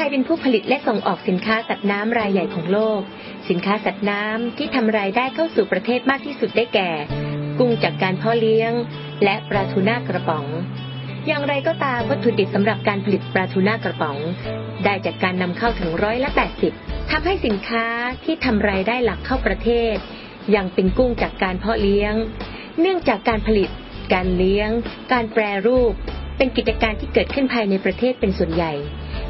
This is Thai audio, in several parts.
ทยเป็นผู้ผลิตและส่งออกสินค้าสัตว์น้ำรายใหญ่ของโลก สินค้าสัตว์น้ำที่ทำรายได้เข้าสู่ประเทศมากที่สุดได้แก่ กุ้งจากการเพาะเลี้ยง และปลาทูน่ากระป๋อง อย่างไรก็ตามวัตถุดิบสำหรับการผลิตปลาทูน่ากระป๋อง ได้จากการนำเข้าถึงร้อยละ 80ทำให้สินค้าที่ทำรายได้หลักเข้าประเทศ ยังเป็นกุ้งจากการเพาะเลี้ยง เนื่องจากการผลิต การเลี้ยง การแปรรูป เป็นกิจการที่เกิดขึ้นภายในประเทศเป็นส่วนใหญ่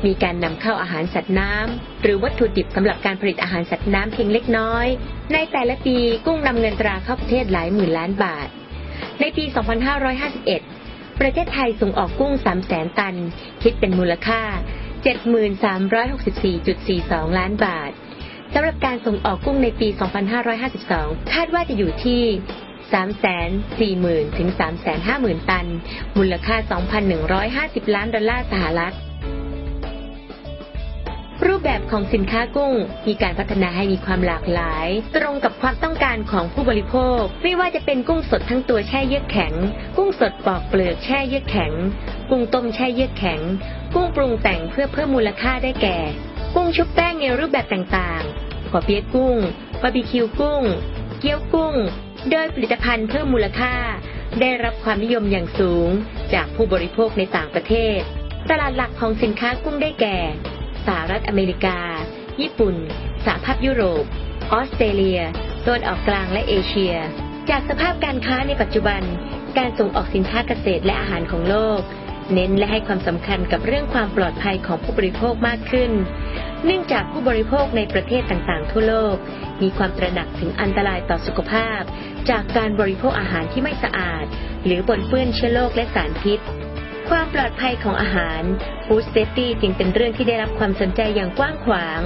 มีการนำเข้าอาหารสัตว์น้ำหรือวัตถุดิบสำหรับการผลิตอาหารสัตว์น้ำเพียงเล็กน้อย ในแต่ละปีกุ้งนำเงินตราเข้าประเทศหลายหมื่นล้านบาท ในปี 2551 ประเทศไทยส่งออกกุ้ง 3 0 0แสนตัน คิดเป็นมูลค่า 7364.42 ล้านบาทสำหรับการส่งออกกุ้งในปี 2552 คาดว่าจะอยู่ที่340,000ถึง350,000 ตัน มูลค่า 2,150 ล้านดอลลาร์สหรัฐ รูปแบบของสินค้ากุ้ง มีการพัฒนาให้มีความหลากหลาย ตรงกับความต้องการของผู้บริโภค ไม่ว่าจะเป็นกุ้งสดทั้งตัวแช่เยือกแข็ง กุ้งสดปอกเปลือกแช่เยือกแข็ง กุ้งต้มแช่เยือกแข็ง กุ้งปรุงแต่งเพื่อเพิ่มมูลค่าได้แก่ กุ้งชุบแป้งในรูปแบบต่างๆกอเปียกกุ้งบาร์บีคิวกุ้ง เกี๊ยวกุ้ง โดยผลิตภัณฑ์เพิ่มมูลค่า ได้รับความนิยมอย่างสูง จากผู้บริโภคในต่างประเทศ ตลาดหลักของสินค้ากุ้งได้แก่ สหรัฐอเมริกา ญี่ปุ่น สหภาพยุโรป ออสเตรเลียตะวันออกกลางและเอเชีย จากสภาพการค้าในปัจจุบัน การส่งออกสินค้าเกษตรและอาหารของโลก เน้นและให้ความสำคัญกับเรื่องความปลอดภัยของผู้บริโภคมากขึ้น เนื่องจากผู้บริโภคในประเทศต่างๆ ทั่วโลก มีความตระหนักถึงอันตรายต่อสุขภาพ จากการบริโภคอาหารที่ไม่สะอาด หรือปนเปื้อนเชื้อโรคและสารพิษ ความปลอดภัยของอาหาร Food Safety จึงเป็นเรื่องที่ได้รับความสนใจอย่างกว้างขวาง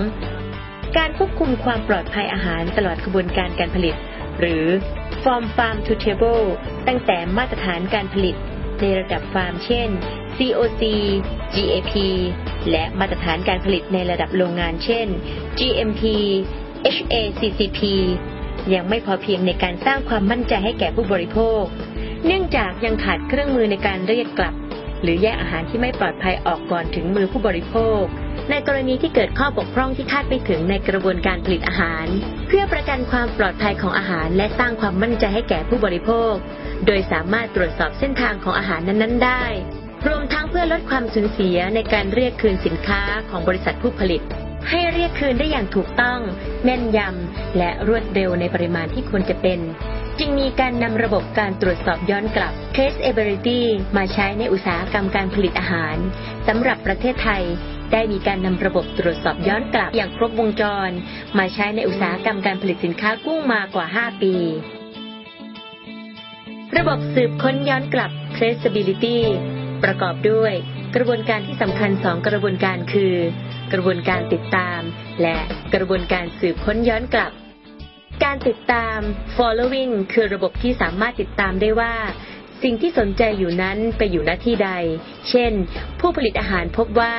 การควบคุมความปลอดภัยอาหารตลอดกระบวนการการผลิต หรือ From Farm to Table ตั้งแต่มาตรฐานการผลิต ในระดับฟาร์มเช่น COC GAP และมาตรฐานการผลิตในระดับโรงงานเช่น GMP HACCP ยังไม่พอเพียงในการสร้างความมั่นใจให้แก่ผู้บริโภค เนื่องจากยังขาดเครื่องมือในการเรียกกลับ หรือแยกอาหารที่ไม่ปลอดภัยออกก่อนถึงมือผู้บริโภค ในกรณีที่เกิดข้อบกพร่องที่คาดไม่ถึงในกระบวนการผลิตอาหาร เพื่อประกันความปลอดภัยของอาหารและสร้างความมั่นใจให้แก่ผู้บริโภค โดยสามารถตรวจสอบเส้นทางของอาหารนั้น ๆ ได้ รวมทั้งเพื่อลดความสูญเสียในการเรียกคืนสินค้าของบริษัทผู้ผลิต ให้เรียกคืนได้อย่างถูกต้อง แม่นยำและรวดเร็วในปริมาณที่ควรจะเป็น จึงมีการนำระบบการตรวจสอบย้อนกลับ traceability มาใช้ในอุตสาหกรรมการผลิตอาหารสำหรับประเทศไทย ได้มีการนำระบบตรวจสอบย้อนกลับอย่างครบวงจร มาใช้ในอุตสาหกรรมการผลิตสินค้ากุ้งมากว่า 5 ปี ระบบสืบค้นย้อนกลับ traceability ประกอบด้วย กระบวนการที่สำคัญสองกระบวนการคือ กระบวนการติดตาม และกระบวนการสืบค้นย้อนกลับ การติดตาม following คือระบบที่สามารถติดตามได้ว่า สิ่งที่สนใจอยู่นั้นไปอยู่ณที่ใด เช่น ผู้ผลิตอาหารพบว่า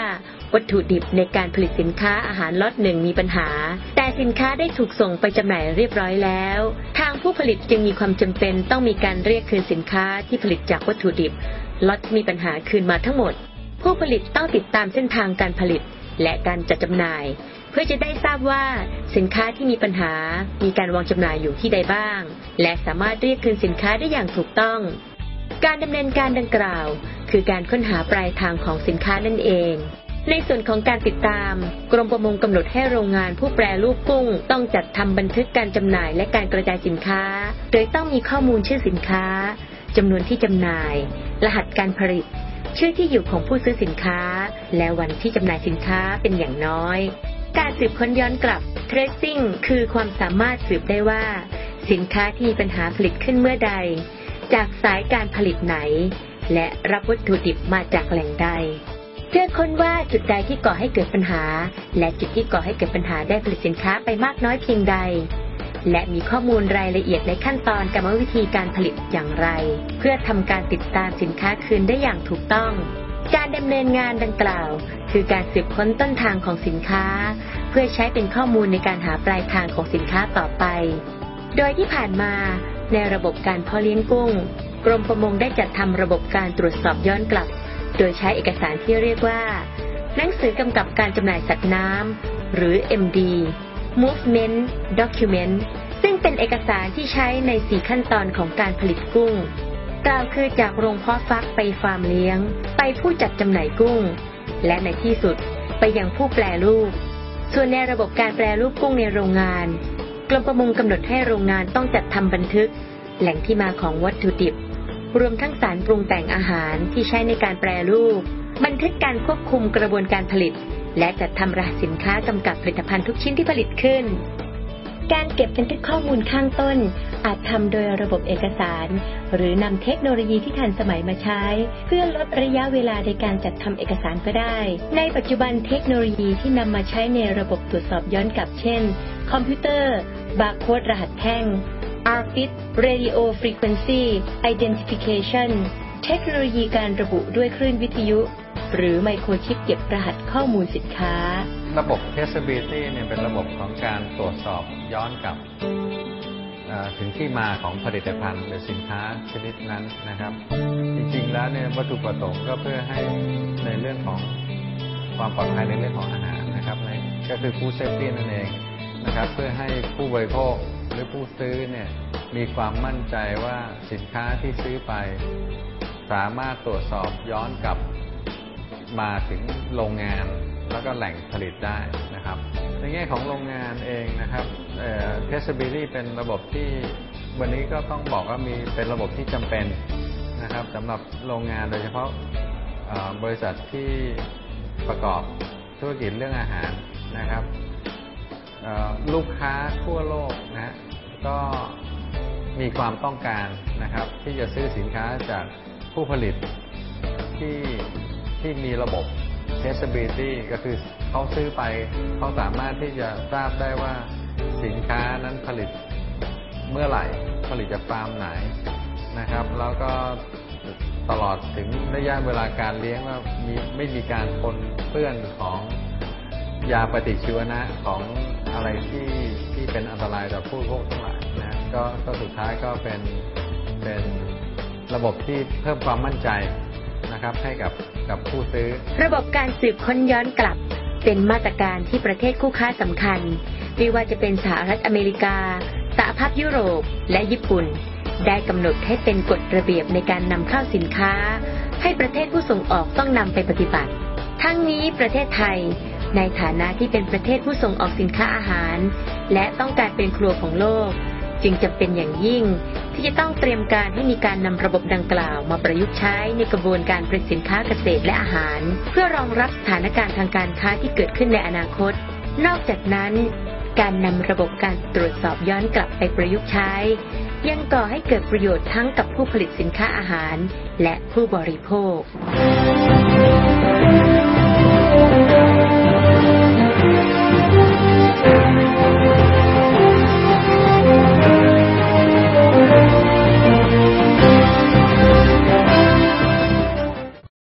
วัตถุดิบในการผลิตสินค้าอาหารล็อตหนึ่งมีปัญหา แต่สินค้าได้ถูกส่งไปจำหน่ายเรียบร้อยแล้ว ทางผู้ผลิตจึงมีความจำเป็นต้องมีการเรียกคืนสินค้าที่ผลิตจากวัตถุดิบล็อตมีปัญหาคืนมาทั้งหมด ผู้ผลิตต้องติดตามเส้นทางการผลิตและการจัดจำหน่าย พื่อจะได้ทราบว่าสินค้าที่มีปัญหา มีการวางจำหน่ายอยู่ที่ใดบ้าง และสามารถเรียกคืนสินค้าได้อย่างถูกต้อง การดำเนินการดังกล่าว คือการค้นหาปลายทางของสินค้านั่นเองในส่วนของการติดตาม กรมประมงกำหนดให้โรงงานผู้แปรรูปกุ้ง ต้องจัดทำบันทึกการจำหน่ายและการกระจายสินค้า โดยต้องมีข้อมูลชื่อสินค้าจำนวนที่จำหน่าย รหัสการผลิต ชื่อที่อยู่ของผู้ซื้อสินค้า และวันที่จำหน่ายสินค้าเป็นอย่างน้อย การสืบค้นย้อนกลับ tracing คือความสามารถสืบได้ว่า สินค้าที่มีปัญหาผลิตขึ้นเมื่อใด จากสายการผลิตไหน และรับวัตถุดิบมาจากแหล่งใด เพื่อค้นว่าจุดใดที่ก่อให้เกิดปัญหา และจุดที่ก่อให้เกิดปัญหาได้ผลิตสินค้าไปมากน้อยเพียงใด และมีข้อมูลรายละเอียดในขั้นตอนกรรมวิธีการผลิตอย่างไร เพื่อทำการติดตามสินค้าคืนได้อย่างถูกต้อง การดำเนินงานดังกล่าว คือการสืบค้นต้นทางของสินค้า เพื่อใช้เป็นข้อมูลในการหาปลายทางของสินค้าต่อไป โดยที่ผ่านมาในระบบการเพาะเลี้ยงกุ้ง กรมประมงได้จัดทำระบบการตรวจสอบย้อนกลับ โดยใช้เอกสารที่เรียกว่า หนังสือกำกับการจำหน่ายสัตว์น้ำหรือ MD Movement Document ซึ่งเป็นเอกสารที่ใช้ใน 4 ขั้นตอนของการผลิตกุ้ง กล่าวคือจากโรงเพาะฟักไปฟาร์มเลี้ยง ไปผู้จัดจำหน่ายกุ้ง และในที่สุดไปยังผู้แปรรูป ส่วนในระบบการแปรรูปกุ้งในโรงงานกรมประมงกำหนดให้โรงงานต้องจัดทำบันทึก แหล่งที่มาของวัตถุดิบ รวมทั้งสารปรุงแต่งอาหารที่ใช้ในการแปรรูป บันทึกการควบคุมกระบวนการผลิต และจัดทำรหัสสินค้ากำกับผลิตภัณฑ์ทุกชิ้นที่ผลิตขึ้น การเก็บบันทึกข้อมูลข้างต้น อาจทำโดยระบบเอกสาร หรือนำเทคโนโลยีที่ทันสมัยมาใช้ เพื่อลดระยะเวลาในการจัดทำเอกสารก็ได้ ในปัจจุบันเทคโนโลยีที่นำมาใช้ในระบบตรวจสอบย้อนกลับเช่น คอมพิวเตอร์ บาร์โค้ดรหัสแท่ง RFID Radio Frequency Identification เทคโนโลยีการระบุด้วยคลื่นวิทยุ หรือไมโครชิปเก็บรหัสข้อมูลสินค้า ระบบ traceability เนี่ยเป็นระบบของการตรวจสอบย้อนกลับถึงที่มาของผลิตภัณฑ์หรือสินค้าชนิดนั้นนะครับ จริงๆแล้วเนี่ยวัตถุประสงค์ก็เพื่อให้ในเรื่องของความปลอดภัยในเรื่องของอาหารนะครับในก็คือ food safety นั่นเองนะครับเพื่อให้ผู้บริโภคหรือผู้ซื้อเนี่ยมีความมั่นใจว่าสินค้าที่ซื้อไป สามารถตรวจสอบย้อนกลับ มาถึงโรงงานแล้วก็แหล่งผลิตได้นะครับ ในแง่ของโรงงานเองนะครับเอ่อ traceability เป็นระบบที่วันนี้ก็ต้องบอกว่ามีเป็นระบบที่จำเป็นนะครับสำหรับโรงงานโดยเฉพาะบริษัทที่ประกอบธุรกิจเรื่องอาหารนะครับลูกค้าทั่วโลกนะก็มีความต้องการนะครับ ที่จะซื้อสินค้าจากผู้ผลิตที่ ที่มีระบบ traceability ก็คือเขาซื้อไปเขาสามารถที่จะทราบได้ว่าสินค้านั้นผลิตเมื่อไหร่ ผลิตจากฟาร์มไหนนะครับ แล้วก็ตลอดถึงระยะเวลาการเลี้ยงว่ามีไม่มีการปนเปื้อนของยาปฏิชีวนะของอะไรที่ที่เป็นอันตรายต่อผู้บริโภคทั้งหลายนะก็ก็สุดท้ายก็เป็นเป็นระบบที่เพิ่มความมั่นใจ นะครับให้กับกับผู้ซื้อ ระบบการสืบค้นย้อนกลับ เป็นมาตรการที่ประเทศคู่ค้าสำคัญ ไม่ว่าจะเป็นสหรัฐอเมริกา สหภาพยุโรป และญี่ปุ่น ได้กำหนดให้เป็นกฎระเบียบในการนำเข้าสินค้า ให้ประเทศผู้ส่งออกต้องนำไปปฏิบัติ ทั้งนี้ประเทศไทย ในฐานะที่เป็นประเทศผู้ส่งออกสินค้าอาหาร และต้องการเป็นครัวของโลก จึงจำเป็นอย่างยิ่ง ที่จะต้องเตรียมการให้มีการนำระบบดังกล่าวมาประยุกต์ใช้ในกระบวนการผลิตสินค้าเกษตรและอาหาร เพื่อรองรับสถานการณ์ทางการค้าที่เกิดขึ้นในอนาคต นอกจากนั้น การนำระบบการตรวจสอบย้อนกลับไปประยุกต์ใช้ ยังก่อให้เกิดประโยชน์ทั้งกับผู้ผลิตสินค้าอาหาร และผู้บริโภค